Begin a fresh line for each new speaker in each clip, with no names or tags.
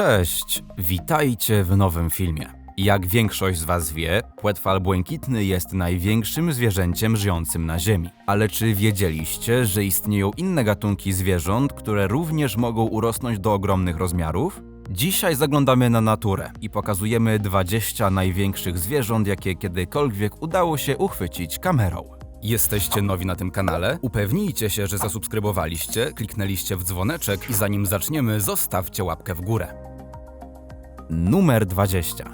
Cześć, witajcie w nowym filmie. Jak większość z Was wie, płetwal błękitny jest największym zwierzęciem żyjącym na Ziemi. Ale czy wiedzieliście, że istnieją inne gatunki zwierząt, które również mogą urosnąć do ogromnych rozmiarów? Dzisiaj zaglądamy na naturę i pokazujemy 20 największych zwierząt, jakie kiedykolwiek udało się uchwycić kamerą. Jesteście nowi na tym kanale? Upewnijcie się, że zasubskrybowaliście, kliknęliście w dzwoneczek i zanim zaczniemy, zostawcie łapkę w górę. Numer 20.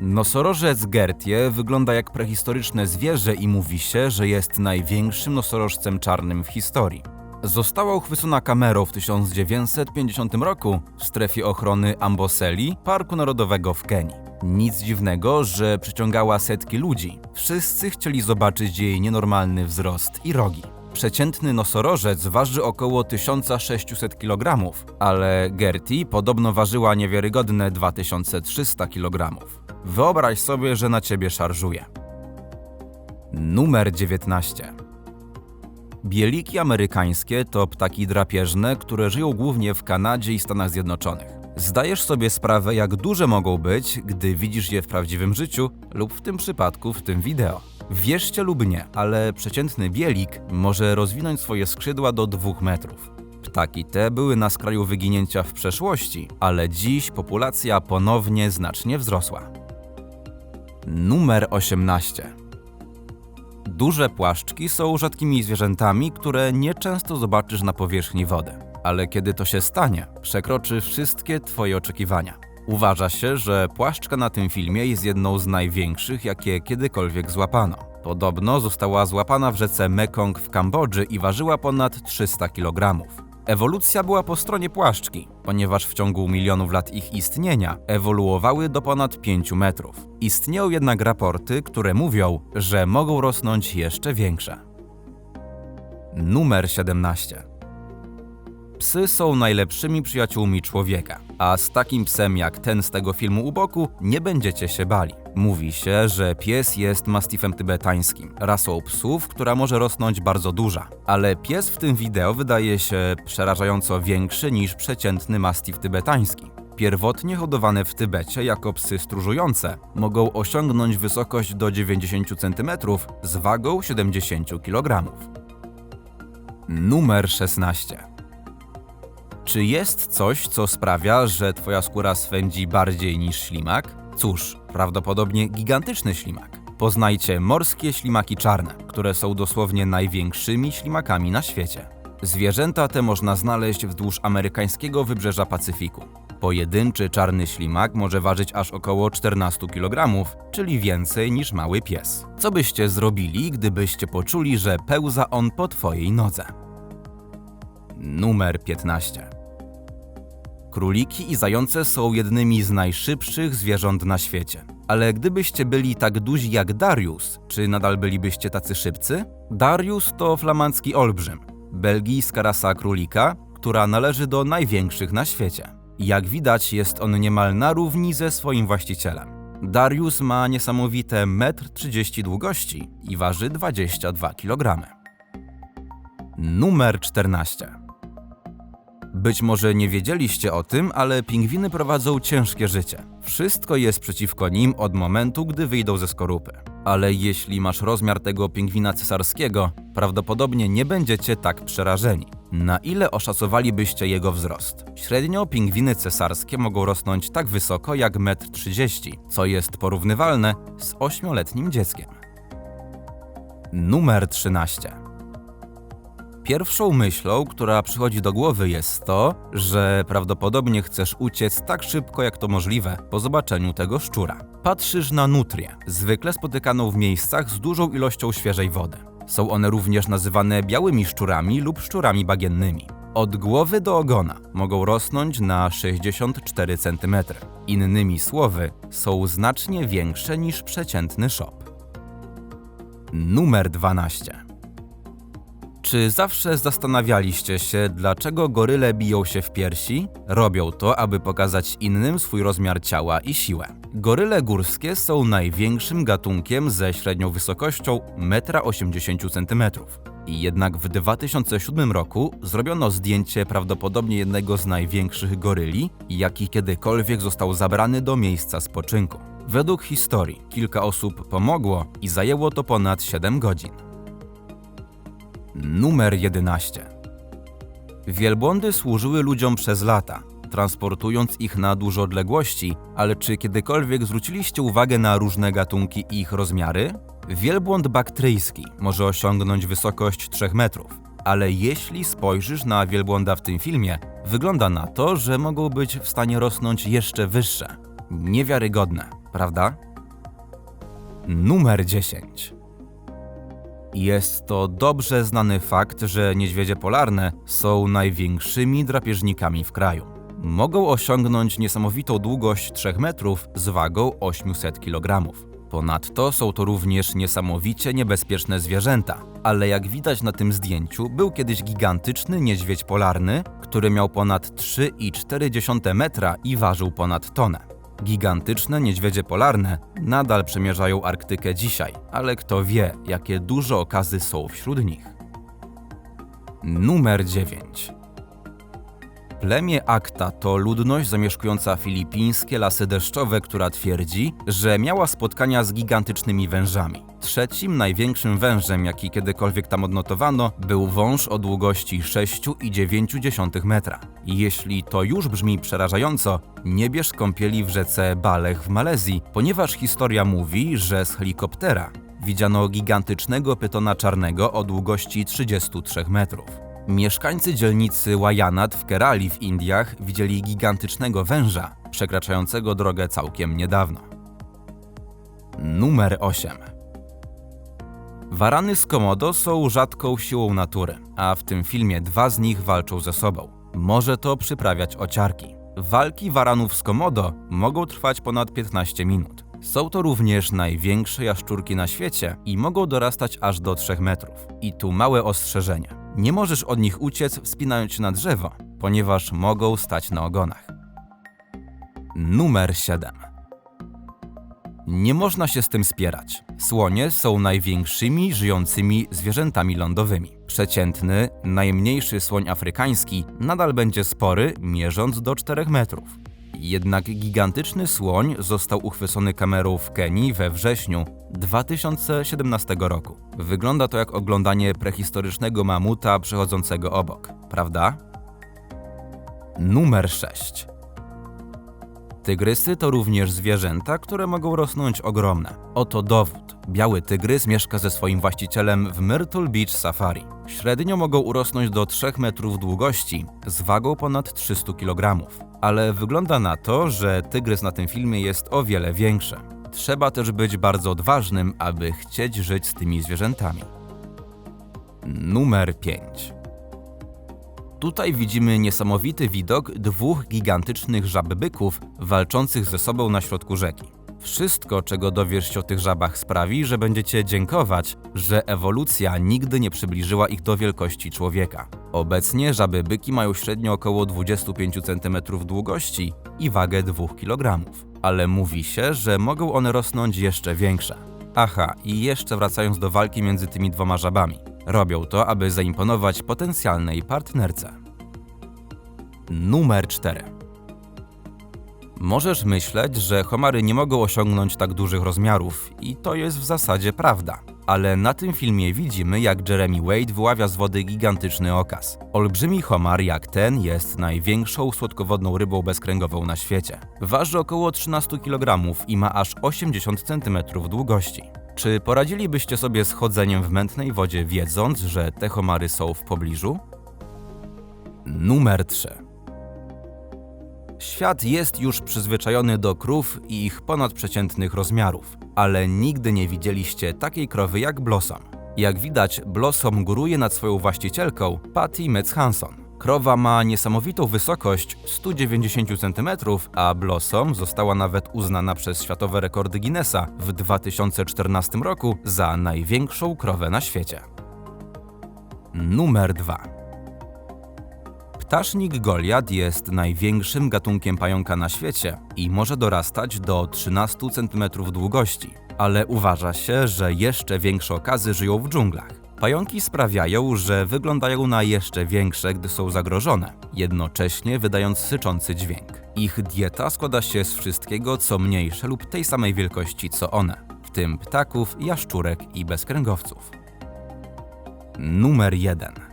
Nosorożec Gertie wygląda jak prehistoryczne zwierzę i mówi się, że jest największym nosorożcem czarnym w historii. Została uchwycona kamerą w 1950 roku w strefie ochrony Amboseli, Parku Narodowego w Kenii. Nic dziwnego, że przyciągała setki ludzi. Wszyscy chcieli zobaczyć jej nienormalny wzrost i rogi. Przeciętny nosorożec waży około 1600 kg, ale Gertie podobno ważyła niewiarygodne 2300 kg. Wyobraź sobie, że na ciebie szarżuje. Numer 19. Bieliki amerykańskie to ptaki drapieżne, które żyją głównie w Kanadzie i Stanach Zjednoczonych. Zdajesz sobie sprawę, jak duże mogą być, gdy widzisz je w prawdziwym życiu lub w tym przypadku w tym wideo. Wierzcie lub nie, ale przeciętny bielik może rozwinąć swoje skrzydła do 2 metrów. Ptaki te były na skraju wyginięcia w przeszłości, ale dziś populacja ponownie znacznie wzrosła. Numer 18. Duże płaszczki są rzadkimi zwierzętami, które nieczęsto zobaczysz na powierzchni wody. Ale kiedy to się stanie, przekroczy wszystkie Twoje oczekiwania. Uważa się, że płaszczka na tym filmie jest jedną z największych, jakie kiedykolwiek złapano. Podobno została złapana w rzece Mekong w Kambodży i ważyła ponad 300 kg. Ewolucja była po stronie płaszczki, ponieważ w ciągu milionów lat ich istnienia ewoluowały do ponad 5 metrów. Istnieją jednak raporty, które mówią, że mogą rosnąć jeszcze większe. Numer 17. Psy są najlepszymi przyjaciółmi człowieka, a z takim psem jak ten z tego filmu u boku nie będziecie się bali. Mówi się, że pies jest mastifem tybetańskim, rasą psów, która może rosnąć bardzo duża. Ale pies w tym wideo wydaje się przerażająco większy niż przeciętny mastif tybetański. Pierwotnie hodowane w Tybecie jako psy stróżujące mogą osiągnąć wysokość do 90 cm z wagą 70 kg. Numer 16. Czy jest coś, co sprawia, że twoja skóra swędzi bardziej niż ślimak? Cóż, prawdopodobnie gigantyczny ślimak. Poznajcie morskie ślimaki czarne, które są dosłownie największymi ślimakami na świecie. Zwierzęta te można znaleźć wzdłuż amerykańskiego wybrzeża Pacyfiku. Pojedynczy czarny ślimak może ważyć aż około 14 kg, czyli więcej niż mały pies. Co byście zrobili, gdybyście poczuli, że pełza on po twojej nodze? Numer 15. Króliki i zające są jednymi z najszybszych zwierząt na świecie. Ale gdybyście byli tak duzi jak Darius, czy nadal bylibyście tacy szybcy? Darius to flamandzki olbrzym, belgijska rasa królika, która należy do największych na świecie. Jak widać, jest on niemal na równi ze swoim właścicielem. Darius ma niesamowite 1,30 m długości i waży 22 kg. Numer 14. Być może nie wiedzieliście o tym, ale pingwiny prowadzą ciężkie życie. Wszystko jest przeciwko nim od momentu, gdy wyjdą ze skorupy. Ale jeśli masz rozmiar tego pingwina cesarskiego, prawdopodobnie nie będziecie tak przerażeni. Na ile oszacowalibyście jego wzrost? Średnio pingwiny cesarskie mogą rosnąć tak wysoko jak 1,30 m, co jest porównywalne z 8-letnim dzieckiem. Numer 13. Pierwszą myślą, która przychodzi do głowy jest to, że prawdopodobnie chcesz uciec tak szybko jak to możliwe po zobaczeniu tego szczura. Patrzysz na nutrię, zwykle spotykaną w miejscach z dużą ilością świeżej wody. Są one również nazywane białymi szczurami lub szczurami bagiennymi. Od głowy do ogona mogą rosnąć na 64 cm. Innymi słowy, są znacznie większe niż przeciętny szop. Numer 12. Czy zawsze zastanawialiście się, dlaczego goryle biją się w piersi? Robią to, aby pokazać innym swój rozmiar ciała i siłę. Goryle górskie są największym gatunkiem ze średnią wysokością 1,80 m. Jednak w 2007 roku zrobiono zdjęcie prawdopodobnie jednego z największych goryli, jaki kiedykolwiek został zabrany do miejsca spoczynku. Według historii kilka osób pomogło i zajęło to ponad 7 godzin. Numer 11. Wielbłądy służyły ludziom przez lata, transportując ich na duże odległości, ale czy kiedykolwiek zwróciliście uwagę na różne gatunki i ich rozmiary? Wielbłąd baktryjski może osiągnąć wysokość 3 metrów, ale jeśli spojrzysz na wielbłąda w tym filmie, wygląda na to, że mogą być w stanie rosnąć jeszcze wyższe. Niewiarygodne, prawda? Numer 10. Jest to dobrze znany fakt, że niedźwiedzie polarne są największymi drapieżnikami w kraju. Mogą osiągnąć niesamowitą długość 3 metrów z wagą 800 kg. Ponadto są to również niesamowicie niebezpieczne zwierzęta, ale jak widać na tym zdjęciu, był kiedyś gigantyczny niedźwiedź polarny, który miał ponad 3,4 metra i ważył ponad tonę. Gigantyczne niedźwiedzie polarne nadal przemierzają Arktykę dzisiaj, ale kto wie, jakie duże okazy są wśród nich. Numer 9. Plemię Akta to ludność zamieszkująca filipińskie lasy deszczowe, która twierdzi, że miała spotkania z gigantycznymi wężami. Trzecim największym wężem, jaki kiedykolwiek tam odnotowano, był wąż o długości 6,9 metra. Jeśli to już brzmi przerażająco, nie bierz kąpieli w rzece Balech w Malezji, ponieważ historia mówi, że z helikoptera widziano gigantycznego pytona czarnego o długości 33 metrów. Mieszkańcy dzielnicy Wayanad w Kerali w Indiach widzieli gigantycznego węża przekraczającego drogę całkiem niedawno. Numer 8. Warany z Komodo są rzadką siłą natury, a w tym filmie dwa z nich walczą ze sobą. Może to przyprawiać ociarki. Walki waranów z Komodo mogą trwać ponad 15 minut. Są to również największe jaszczurki na świecie i mogą dorastać aż do 3 metrów. I tu małe ostrzeżenie. Nie możesz od nich uciec wspinając się na drzewo, ponieważ mogą stać na ogonach. Numer 7. Nie można się z tym spierać. Słonie są największymi żyjącymi zwierzętami lądowymi. Przeciętny, najmniejszy słoń afrykański nadal będzie spory, mierząc do 4 metrów. Jednak gigantyczny słoń został uchwycony kamerą w Kenii we wrześniu 2017 roku. Wygląda to jak oglądanie prehistorycznego mamuta przechodzącego obok, prawda? Numer 6. Tygrysy to również zwierzęta, które mogą rosnąć ogromne. Oto dowód. Biały tygrys mieszka ze swoim właścicielem w Myrtle Beach Safari. Średnio mogą urosnąć do 3 metrów długości, z wagą ponad 300 kg. Ale wygląda na to, że tygrys na tym filmie jest o wiele większy. Trzeba też być bardzo odważnym, aby chcieć żyć z tymi zwierzętami. Numer 5. Tutaj widzimy niesamowity widok dwóch gigantycznych żab byków walczących ze sobą na środku rzeki. Wszystko, czego dowiesz się o tych żabach, sprawi, że będziecie dziękować, że ewolucja nigdy nie przybliżyła ich do wielkości człowieka. Obecnie żaby byki mają średnio około 25 cm długości i wagę 2 kg, ale mówi się, że mogą one rosnąć jeszcze większe. Aha, i jeszcze wracając do walki między tymi dwoma żabami. Robią to, aby zaimponować potencjalnej partnerce. Numer 4. Możesz myśleć, że homary nie mogą osiągnąć tak dużych rozmiarów i to jest w zasadzie prawda. Ale na tym filmie widzimy, jak Jeremy Wade wyławia z wody gigantyczny okaz. Olbrzymi homar jak ten jest największą słodkowodną rybą bezkręgową na świecie. Waży około 13 kg i ma aż 80 cm długości. Czy poradzilibyście sobie z chodzeniem w mętnej wodzie, wiedząc, że te homary są w pobliżu? Numer 3. Świat jest już przyzwyczajony do krów i ich ponadprzeciętnych rozmiarów, ale nigdy nie widzieliście takiej krowy jak Blossom. Jak widać, Blossom góruje nad swoją właścicielką, Patty Metz Hanson. Krowa ma niesamowitą wysokość 190 cm, a Blossom została nawet uznana przez światowe rekordy Guinnessa w 2014 roku za największą krowę na świecie. Numer 2. Ptasznik Goliat jest największym gatunkiem pająka na świecie i może dorastać do 13 cm długości, ale uważa się, że jeszcze większe okazy żyją w dżunglach. Pająki sprawiają, że wyglądają na jeszcze większe, gdy są zagrożone, jednocześnie wydając syczący dźwięk. Ich dieta składa się z wszystkiego, co mniejsze lub tej samej wielkości co one, w tym ptaków, jaszczurek i bezkręgowców. Numer 1.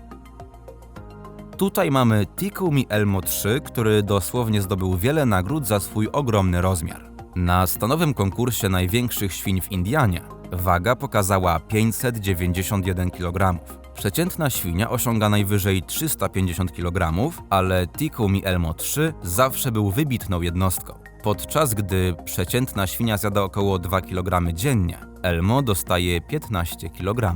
Tutaj mamy Tikumi Elmo 3, który dosłownie zdobył wiele nagród za swój ogromny rozmiar. Na stanowym konkursie największych świń w Indianie waga pokazała 591 kg. Przeciętna świnia osiąga najwyżej 350 kg, ale Tikumi Elmo 3 zawsze był wybitną jednostką. Podczas gdy przeciętna świnia zjada około 2 kg dziennie, Elmo dostaje 15 kg.